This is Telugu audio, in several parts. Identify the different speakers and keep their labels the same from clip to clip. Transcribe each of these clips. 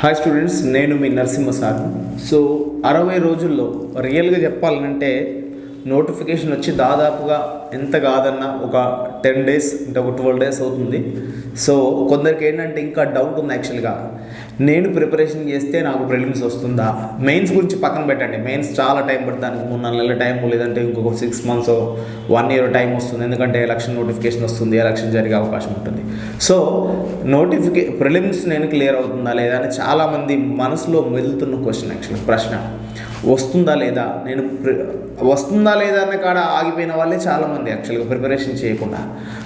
Speaker 1: హాయ్ స్టూడెంట్స్ నేను మీ నరసింహ సార్ సో అరవై రోజుల్లో రియల్గా చెప్పాలంటే నోటిఫికేషన్ వచ్చి దాదాపుగా ఎంత కాదన్నా ఒక టెన్ డేస్ అంటే ఒక ట్వెల్వ్ డేస్ అవుతుంది. సో కొందరికి ఏంటంటే ఇంకా డౌట్ ఉంది యాక్చువల్గా నేను ప్రిపరేషన్ చేస్తే నాకు ప్రిలిమ్స్ వస్తుందా? మెయిన్స్ గురించి పక్కన పెట్టండి. మెయిన్స్ చాలా టైం పడుతుంది. మూడు నాలుగు నెలల టైం లేదంటే ఇంకొక six months one year time వస్తుంది. ఎందుకంటే ఎలక్షన్ నోటిఫికేషన్ వస్తుంది. ఎలక్షన్ జరిగే అవకాశం ఉంటుంది. సో నోటిఫికే ప్రిలిమ్స్ నేను క్లియర్ అవుతుందా లేదా అని చాలామంది మనసులో మెదులుతున్న క్వశ్చన్ యాక్చువల్ ప్రశ్న. వస్తుందా లేదా? నేను వస్తుందా లేదా అన్న కాడ ఆగిపోయిన వాళ్ళే చాలామంది యాక్చువల్గా ప్రిపరేషన్ చేయకుండా.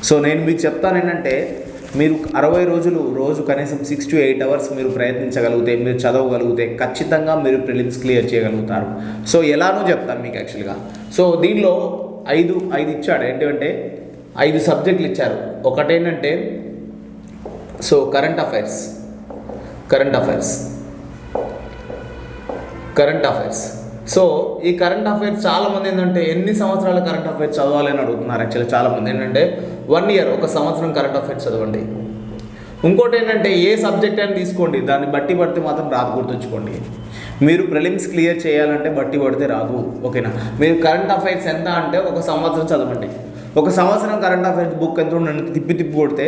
Speaker 1: సో నేను మీకు చెప్తాను ఏంటంటే మీరు అరవై రోజులు రోజు కనీసం సిక్స్ టు ఎయిట్ అవర్స్ మీరు ప్రయత్నించగలిగితే మీరు చదవగలిగితే ఖచ్చితంగా మీరు ప్రిలిమ్స్ క్లియర్ చేయగలుగుతారు. సో ఎలానో చెప్తాను మీకు యాక్చువల్గా సో దీనిలో ఐదు ఐదు ఇచ్చాడు. ఏంటంటే ఐదు సబ్జెక్టులు ఇచ్చారు. ఒకటేంటంటే so current affairs current affairs current affairs. So ఈ కరెంట్ అఫైర్స్ చాలా మంది ఏంటంటే ఎన్ని సంవత్సరాల కరెంట్ అఫైర్స్ చదవాలి అని అడుగుతున్నారు యాక్చువల్లీ చాలా మంది ఏంటంటే వన్ ఇయర్ ఒక సంవత్సరం కరెంట్ అఫైర్స్ చదవండి. ఇంకోటి ఏంటంటే ఏ సబ్జెక్ట్ అని తీసుకోండి దాన్ని బట్టి పడితే మాత్రం రాదు గుర్తుంచుకోండి. మీరు ప్రిలిమ్స్ క్లియర్ చేయాలంటే బట్టి పడితే రాదు ఓకేనా? మీరు కరెంట్ అఫైర్స్ ఎంత అంటే ఒక సంవత్సరం చదవండి. ఒక సంవత్సరం కరెంట్ అఫైర్స్ బుక్ ఎంత ఉండండి తిప్పి తిప్పి కొడితే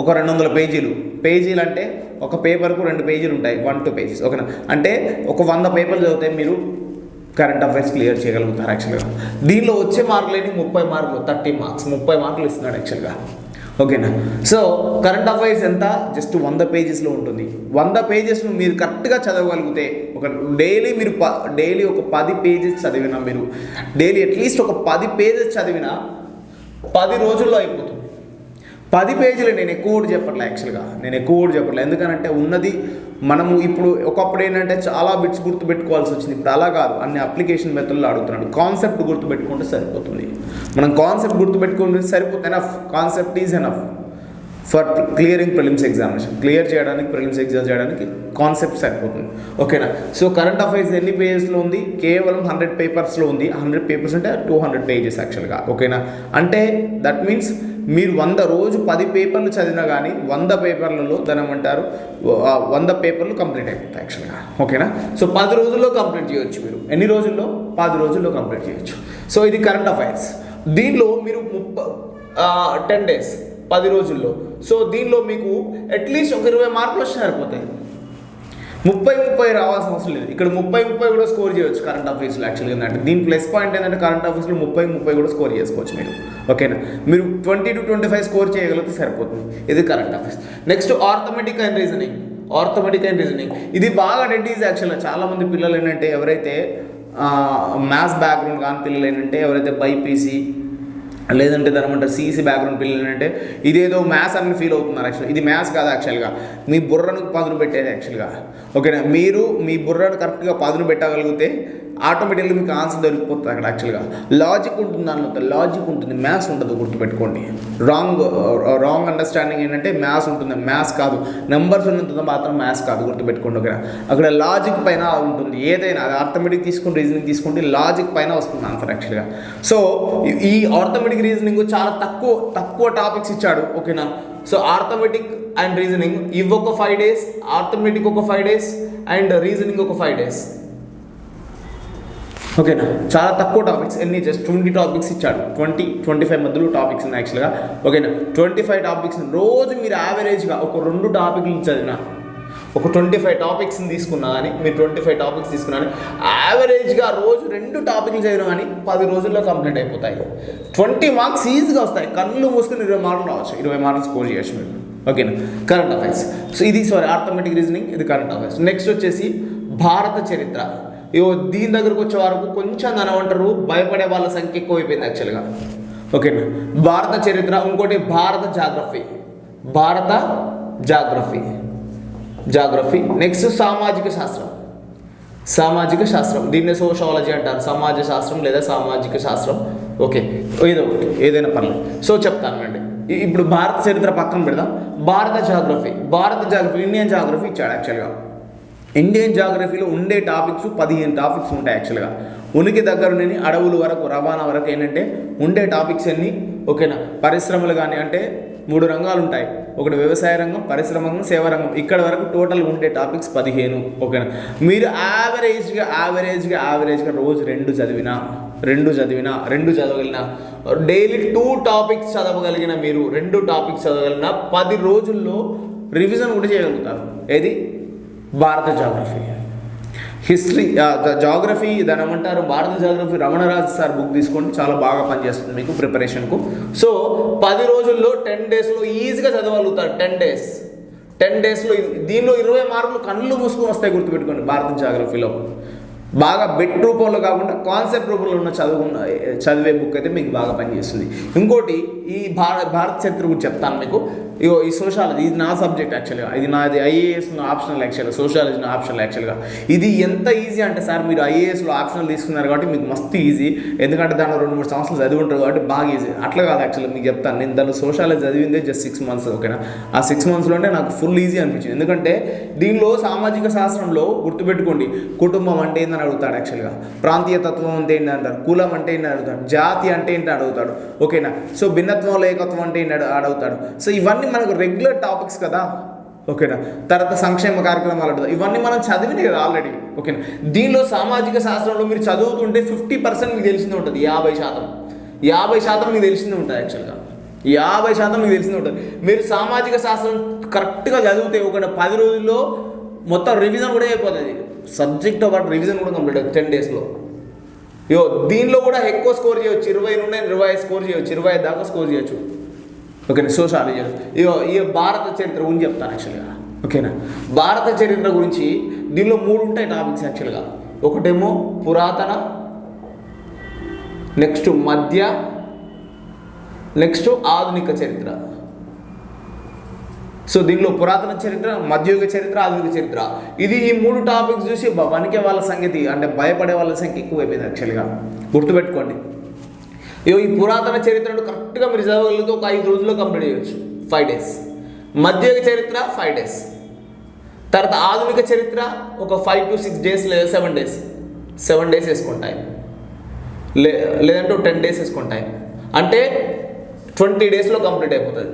Speaker 1: ఒక రెండు వందల పేజీలు. పేజీలు అంటే ఒక పేపర్కు రెండు పేజీలు ఉంటాయి వన్ టూ పేజెస్ ఓకేనా? అంటే ఒక వంద పేపర్లు చదివితే మీరు కరెంట్ అఫైర్స్ క్లియర్ చేయగలుగుతారు యాక్చువల్గా దీనిలో వచ్చే మార్కులు ఏంటి ముప్పై మార్కులు థర్టీ మార్క్స్ ముప్పై మార్కులు ఇస్తున్నాడు యాక్చువల్గా ఓకేనా? సో కరెంట్ అఫైర్స్ ఎంత? జస్ట్ వంద పేజెస్లో ఉంటుంది. వంద పేజెస్ను మీరు కరెక్ట్గా చదవగలిగితే ఒక డైలీ మీరు ప డైలీ ఒక పది పేజెస్ చదివినా మీరు డైలీ అట్లీస్ట్ ఒక పది పేజెస్ చదివినా పది రోజుల్లో అయిపోతుంది. పది పేజీలు నేను ఎక్కువ చెప్పట్లే యాక్చువల్గా నేను ఎక్కువ చెప్పట్లే. ఎందుకనంటే ఉన్నది మనము ఇప్పుడు ఒకప్పుడు ఏంటంటే చాలా బిట్స్ గుర్తు పెట్టుకోవాల్సి వచ్చింది. ఇప్పుడు అలా కాదు. అన్ని అప్లికేషన్ మెథడ్లో అడుగుతున్నాడు. కాన్సెప్ట్ గుర్తు పెట్టుకుంటే సరిపోతుంది. మనం కాన్సెప్ట్ గుర్తు పెట్టుకుంటే సరిపోతుంది enough concept is enough for clearing prelims examination clear చేయడానికి ప్రిలిమ్స్ ఎగ్జామ్ చేయడానికి కాన్సెప్ట్ సరిపోతుంది. ఓకేనా సో కరెంట్ అఫైర్స్ ఎన్ని పేజెస్లో ఉంది? కేవలం హండ్రెడ్ పేపర్స్లో ఉంది. హండ్రెడ్ పేపర్స్ అంటే టూ హండ్రెడ్ పేజెస్ యాక్చువల్గా ఓకేనా అంటే దట్ మీన్స్ మీరు వంద రోజు పది పేపర్లు చదివినా కానీ వంద పేపర్లలో దాని అంటారు. వంద పేపర్లు కంప్లీట్ అయిపోతాయి యాక్చువల్గా ఓకేనా? సో పది రోజుల్లో కంప్లీట్ చేయొచ్చు మీరు. ఎన్ని రోజుల్లో? పది రోజుల్లో కంప్లీట్ చేయొచ్చు. సో ఇది కరెంట్ అఫైర్స్. దీనిలో మీరు ముప్ప టెన్ డేస్ పది రోజుల్లో. సో దీనిలో మీకు అట్లీస్ట్ ఒక ఇరవై మార్కులు వచ్చి సరిపోతాయి. ముప్పై ముప్పై రావాల్సిన అవసరం లేదు. ఇక్కడ ముప్పై ముప్పై కూడా స్కోర్ చేయొచ్చు కరెంట్ అఫైర్స్లో యాక్చువల్గా ఏంటంటే దీని ప్లస్ పాయింట్ ఏంటంటే కరెంట్ అఫైర్స్లో ముప్పై ముప్పై కూడా స్కోర్ చేసుకోవచ్చు మీరు. ఓకేనా మీరు twenty to twenty five score చేయగలిగితే సరిపోతుంది. ఇది current affairs next arithmetic and reasoning arithmetic and reasoning ఇది బాగా డెడ్డీస్ యాక్చువల్గా చాలామంది పిల్లలు ఏంటంటే ఎవరైతే మ్యాథ్స్ బ్యాక్గ్రౌండ్ కాని పిల్లలు ఏంటంటే ఎవరైతే బైపీసీ లేదంటే దాని ఏమంటారు సిఈసి బ్యాక్గ్రౌండ్ పిల్లలు ఏంటంటే ఇదేదో మ్యాథ్స్ అని ఫీల్ అవుతున్నారు యాక్చువల్ ఇది మ్యాథ్స్ కాదు యాక్చువల్గా మీ బుర్రను పదును పెట్టేది యాక్చువల్గా ఓకేనా? మీరు మీ బుర్రను కరెక్ట్గా పదును పెట్టగలిగితే ఆటోమేటిక్గా మీకు ఆన్సర్ దొరికిపోతుంది అక్కడ యాక్చువల్గా లాజిక్ ఉంటుంది దానిలో లాజిక్ ఉంటుంది. మ్యాథ్స్ ఉంటుంది గుర్తుపెట్టుకోండి. రాంగ్ రాంగ్ అండర్స్టాండింగ్ ఏంటంటే మ్యాథ్స్ ఉంటుంది. మ్యాథ్స్ కాదు. నెంబర్స్ ఉన్నంత మాత్రం మ్యాథ్స్ కాదు గుర్తుపెట్టుకోండి ఓకేనా? అక్కడ లాజిక్ పైన ఉంటుంది. ఏదైనా అది ఆర్థమెటిక్ తీసుకుని రీజనింగ్ తీసుకుంటే లాజిక్ పైన వస్తుంది ఆన్సర్ యాక్చువల్గా సో ఈ ఆర్థమెటిక్ రీజనింగ్ చాలా తక్కువ తక్కువ టాపిక్స్ ఇచ్చాడు ఓకేనా? సో ఆర్థమెటిక్ అండ్ రీజనింగ్ ఇవి ఒక ఫైవ్ డేస్ ఆర్థమెటిక్ ఒక ఫైవ్ డేస్ అండ్ రీజనింగ్ ఒక ఫైవ్ డేస్ ఓకేనా? చాలా తక్కువ టాపిక్స్ ఎన్ని? జస్ట్ ట్వంటీ టాపిక్స్ ఇచ్చాడు. ట్వంటీ ట్వంటీ ఫైవ్ మధ్యలో టాపిక్స్ ఉన్నాయి యాక్చువల్గా ఓకేనా? ట్వంటీ ఫైవ్ టాపిక్స్ రోజు మీరు యావరేజ్గా ఒక రెండు టాపిక్లు చదివినా ఒక ట్వంటీ ఫైవ్ టాపిక్స్ని తీసుకున్నా కానీ మీరు ట్వంటీ ఫైవ్ టాపిక్స్ తీసుకున్నా కానీ యావరేజ్గా రోజు రెండు టాపిక్లు చదివినా కానీ పది రోజుల్లో కంప్లీట్ అయిపోతాయి. ట్వంటీ మార్క్స్ ఈజీగా వస్తాయి. కళ్ళు మూసుకుని ఇరవై మార్కులు రావచ్చు. ఇరవై మార్క్స్ స్కోర్ చేయొచ్చు మీరు. ఓకేనా కరెంట్ అఫైర్స్ సో ఇది సారీ ఆర్థమెటిక్ రీజనింగ్ ఇది కరెంట్ అఫైర్స్ నెక్స్ట్ వచ్చేసి భారత చరిత్ర. ఇగో దీని దగ్గరకు వచ్చే వరకు కొంచెం దాని ఏమంటారు? భయపడే వాళ్ళ సంఖ్య ఎక్కువైపోయింది యాక్చువల్గా ఓకేనా భారత చరిత్ర ఇంకోటి భారత జాగ్రఫీ. భారత జాగ్రఫీ. జాగ్రఫీ. నెక్స్ట్ సామాజిక శాస్త్రం. సామాజిక శాస్త్రం. దీన్నే సోషాలజీ అంటారు. సమాజ శాస్త్రం లేదా సామాజిక శాస్త్రం. ఓకే ఏదో ఒకటి. ఏదైనా పర్లేదు. సో చెప్తాను అండి ఇప్పుడు భారత చరిత్ర పక్కన పెడదాం. భారత జాగ్రఫీ. భారత జాగ్రఫీ ఇండియన్ జాగ్రఫీ ఇచ్చాడు యాక్చువల్గా ఇండియన్ జాగ్రఫీలో ఉండే టాపిక్స్ పదిహేను టాపిక్స్ ఉంటాయి యాక్చువల్గా ఉనికి దగ్గర నుండి అడవుల వరకు రవాణా వరకు ఏంటంటే ఉండే టాపిక్స్ అన్నీ ఓకేనా పరిశ్రమలు కానీ అంటే మూడు రంగాలు ఉంటాయి. ఒకటి వ్యవసాయ రంగం పరిశ్రమ రంగం సేవా రంగం. ఇక్కడ వరకు టోటల్ ఉండే టాపిక్స్ పదిహేను ఓకేనా? మీరు యావరేజ్గా యావరేజ్గా యావరేజ్గా రోజు రెండు చదివినా రెండు చదివినా రెండు చదవగలిగిన డైలీ టూ టాపిక్స్ చదవగలిగిన మీరు రెండు టాపిక్స్ చదవగలిగిన పది రోజుల్లో రివిజన్ కూడా చేయగలుగుతారు. ఏది? భారత జాగ్రఫీ హిస్టరీ జాగ్రఫీ దాని ఏమంటారు భారత జాగ్రఫీ రమణరాజు సార్ బుక్ తీసుకోండి చాలా బాగా పనిచేస్తుంది మీకు ప్రిపరేషన్కు. సో పది రోజుల్లో టెన్ డేస్లో ఈజీగా చదవగలుగుతారు టెన్ డేస్. టెన్ డేస్లో దీనిలో ఇరవై మార్కులు కళ్ళు మూసుకొని వస్తాయి గుర్తుపెట్టుకోండి భారత జాగ్రఫీలో. బాగా బెట్ రూపంలో కాకుండా కాన్సెప్ట్ రూపంలో ఉన్న చదువుకున్న చదివే బుక్ అయితే మీకు బాగా పనిచేస్తుంది. ఇంకోటి ఈ భారత భారత చరిత్ర గురించి చెప్తాను మీకు. ఇగో ఈ సోషాలజీ ఇది నా సబ్జెక్ట్ యాక్చువల్గా ఇది నాది ఐఏఎస్ ఆప్షనల్ యాక్చువల్గా సోషాలజీ నా ఆప్షనల్ యాక్చువల్గా ఇది ఎంత ఈజీ అంటే సార్ మీరు ఐఏఎస్లో ఆప్షనల్ తీసుకున్నారు కాబట్టి మీకు మస్తు ఈజీ ఎందుకంటే దాంట్లో రెండు మూడు సంవత్సరాలు చదివి ఉంటారు కాబట్టి బాగా ఈజీ అట్లా కాదు యాక్చువల్గా మీకు చెప్తాను. నేను దాంట్లో సోషాలజీ చదివిందే జస్ట్ సిక్స్ మంత్స్ ఓకేనా ఆ సిక్స్ మంత్స్లోనే నాకు ఫుల్ ఈజీ అనిపించింది. ఎందుకంటే దీనిలో సామాజిక శాస్త్రంలో గుర్తుపెట్టుకోండి. కుటుంబం అంటే ఏందని అడుగుతాడు యాక్చువల్గా ప్రాంతీయ తత్వం అంటే ఏంటి అంటారు కులం అంటే ఏంటి అడుగుతాడు. జాతి అంటే ఏంటి అడుగుతాడు. ఓకేనా సో భిన్నత్వం లేకత్వం అంటే ఏంటి అడుగుతాడు. సో ఇవన్నీ మనకు రెగ్యులర్ టాపిక్స్ కదా. ఓకేనా తర్వాత సంక్షేమ కార్యక్రమాలు ఇవన్నీ మనం చదివినే కదా ఆల్రెడీ ఓకేనా దీనిలో సామాజిక శాస్త్రంలో మీరు చదువుతుంటే ఫిఫ్టీ పర్సెంట్ మీకు తెలిసిందే ఉంటుంది. యాభై శాతం. యాభై శాతం మీకు తెలిసిందే ఉంటుంది యాక్చువల్గా యాభై శాతం మీకు తెలిసిందే ఉంటుంది. మీరు సామాజిక శాస్త్రం కరెక్ట్గా చదివితే ఒక పది రోజుల్లో మొత్తం రివిజన్ కూడా అయిపోతుంది. సబ్జెక్ట్ పాటు రివిజన్ కూడా కంప్లీట్ అవుతుంది టెన్ డేస్లో యో దీనిలో కూడా ఎక్కువ స్కోర్ చేయొచ్చు. ఇరవై నుండి ఇరవై ఐదు స్కోర్ చేయొచ్చు. ఇరవై ఐదు దాకా స్కోర్ చేయొచ్చు. ఓకేనా? సోషాలజీ ఇగో ఈ భారత చరిత్ర గురించి చెప్తాను యాక్చువల్గా ఓకేనా? భారత చరిత్ర గురించి దీనిలో మూడు ఉంటాయి టాపిక్స్ యాక్చువల్గా ఒకటేమో పురాతన నెక్స్ట్ మధ్య నెక్స్ట్ ఆధునిక చరిత్ర. సో దీనిలో పురాతన చరిత్ర మధ్యయుగ చరిత్ర ఆధునిక చరిత్ర. ఇది ఈ మూడు టాపిక్స్ చూసి వణికే వాళ్ళ సంగతి అంటే భయపడే వాళ్ళ సంఖ్య ఎక్కువైపోయింది యాక్చువల్గా గుర్తుపెట్టుకోండి. ఇగో ఈ పురాతన చరిత్రను కరెక్ట్గా మీరు చదవగలిగితే ఒక ఐదు రోజుల్లో కంప్లీట్ చేయొచ్చు. ఫైవ్ డేస్ మధ్యయుగ చరిత్ర ఫైవ్ డేస్ తర్వాత ఆధునిక చరిత్ర ఒక ఫైవ్ టు సిక్స్ డేస్ లేదా సెవెన్ డేస్ సెవెన్ డేస్ వేసుకుంటాయి. లే లేదంటే టెన్ డేస్ వేసుకుంటాయి. అంటే ట్వంటీ డేస్లో కంప్లీట్ అయిపోతుంది.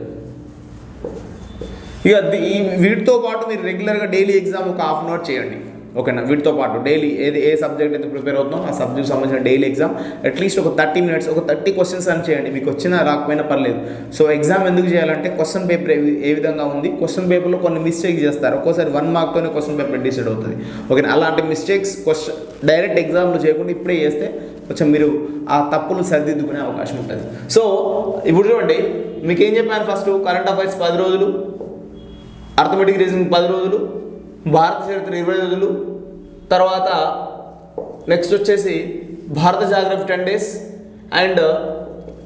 Speaker 1: ఇక ఈ వీటితో పాటు మీరు రెగ్యులర్గా డైలీ ఎగ్జామ్ ఒక హాఫ్ అన్ అవర్ చేయండి. ఓకేనా? వీటితో పాటు డైలీ ఏది ఏ సబ్జెక్ట్ అయితే ప్రిపేర్ అవుతుందో ఆ సబ్జెక్ట్ సంబంధించిన డైలీ ఎగ్జామ్ అట్లీస్ట్ ఒక థర్టీ మినిట్స్ ఒక థర్టీ క్వశ్చన్స్ అని చేయండి. మీకు వచ్చినా రాకపోయినా పర్లేదు. సో ఎగ్జామ్ ఎందుకు చేయాలంటే క్వశ్చన్ పేపర్ ఏ- ఏ విధంగా ఉంది క్వశ్చన్ పేపర్లో కొన్ని మిస్టేక్ చేస్తారు. ఒక్కోసారి వన్ మార్క్తోనే క్వశ్చన్ పేపర్ డిసైడ్ అవుతుంది. ఓకే అలాంటి మిస్టేక్స్ క్వశ్చన్ డైరెక్ట్ ఎగ్జామ్లో చేయకుండా ఇప్పుడే చేస్తే కొంచెం మీరు ఆ తప్పులు సరిదిద్దుకునే అవకాశం ఉంటుంది. సో ఇప్పుడు చూడండి మీకు ఏం చెప్పాను ఫస్ట్? కరెంట్ అఫైర్స్ పది రోజులు అర్థమెటిక్ రీజనింగ్ పది రోజులు భారత చరిత్ర ఇరవై రోజులు. తర్వాత నెక్స్ట్ వచ్చేసి భారత geography ten days and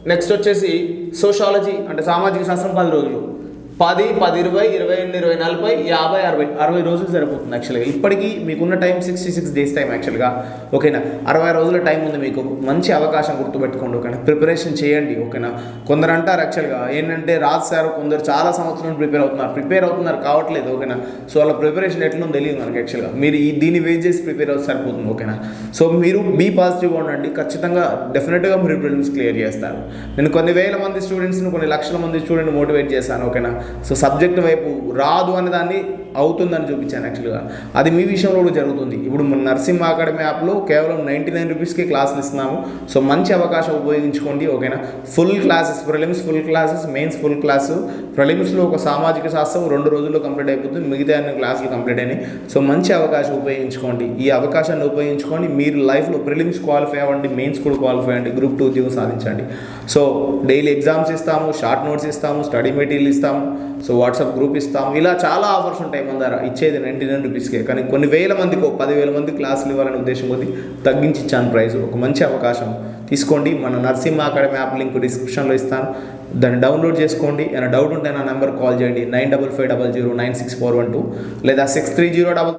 Speaker 1: next వచ్చేసి సోషాలజీ అంటే సామాజిక శాస్త్రం పది రోజులు. పది పది ఇరవై ఇరవై ఎనిమిది ఇరవై నలభై యాభై అరవై అరవై రోజులు సరిపోతుంది యాక్చువల్గా ఇప్పటికీ మీకున్న time sixty six days time యాక్చువల్గా ఓకేనా అరవై రోజుల టైం ఉంది మీకు. మంచి అవకాశం గుర్తుపెట్టుకోండి ఓకేనా ప్రిపరేషన్ చేయండి ఓకేనా కొందరు అంటారు యాక్చువల్గా ఏంటంటే రాజ్ సార్ కొందరు చాలా సంవత్సరాలు ప్రిపేర్ అవుతున్నారు. ప్రిపేర్ అవుతున్నారు కావట్లేదు ఓకేనా సో వాళ్ళ ప్రిపరేషన్ ఎట్లుందో తెలియదు మనకి యాక్చువల్గా మీరు ఈ దీన్ని వెయిట్ చేసి ప్రిపేర్ అవుతే సరిపోతుంది ఓకేనా సో మీరు బీ పాజిటివ్గా ఉండండి. ఖచ్చితంగా డెఫినెట్గా మీరు ప్రిలిమ్స్ క్లియర్ చేస్తారు. నేను కొన్ని వేల మంది స్టూడెంట్స్ని కొన్ని లక్షల మంది స్టూడెంట్ మోటివేట్ చేశాను ఓకేనా సో సబ్జెక్ట్ వైపు రాదు అనే దాన్ని అవుతుందని చూపించాను యాక్చువల్గా. అది మీ విషయంలో కూడా జరుగుతుంది. ఇప్పుడు మన నర్సింహ అకాడమీ యాప్లో కేవలం నైంటీ నైన్ రూపీస్కి క్లాసులు ఇస్తున్నాము. సో మంచి అవకాశం ఉపయోగించుకోండి ఓకేనా? Full classes prelims full classes mains full class. ప్రిలిమ్స్లో ఒక సామాజిక శాస్త్రం రెండు రోజుల్లో కంప్లీట్ అయిపోతుంది. మిగతా అన్ని క్లాసులు కంప్లీట్ అయినాయి. సో మంచి అవకాశం ఉపయోగించుకోండి. ఈ అవకాశాన్ని ఉపయోగించుకొని మీరు లైఫ్లో ప్రిలిమ్స్ క్వాలిఫై అవ్వండి మెయిన్స్ కూడా క్వాలిఫై అవ్వండి. గ్రూప్ టూ ఉద్యోగం సాధించండి. సో డైలీ ఎగ్జామ్స్ ఇస్తాము షార్ట్ నోట్స్ ఇస్తాము స్టడీ మెటీరియల్ ఇస్తాము. సో వాట్సాప్ గ్రూప్ ఇస్తాం ఇలా చాలా ఆఫర్స్ ఉంటాయి మన దగ్గర. ఇచ్చేది నైంటీ నైన్ రూపీస్కే. కానీ కొన్ని వేల మందికి ఒక పదివేల మంది క్లాసులు ఇవ్వాలనే ఉద్దేశం కొద్ది తగ్గించి ఇచ్చాను ప్రైస్. ఒక మంచి అవకాశం. తీసుకోండి. మన నర్సింహ అకాడమీ యాప్ లింక్ డిస్క్రిప్షన్లో ఇస్తాను. దాన్ని డౌన్లోడ్ చేసుకోండి. ఏమైనా డౌట్ ఉంటే నా నెంబర్ కాల్ చేయండి. Nine double five double zero nine six four one two లేదా సిక్స్ త్రీ జీరో డబల్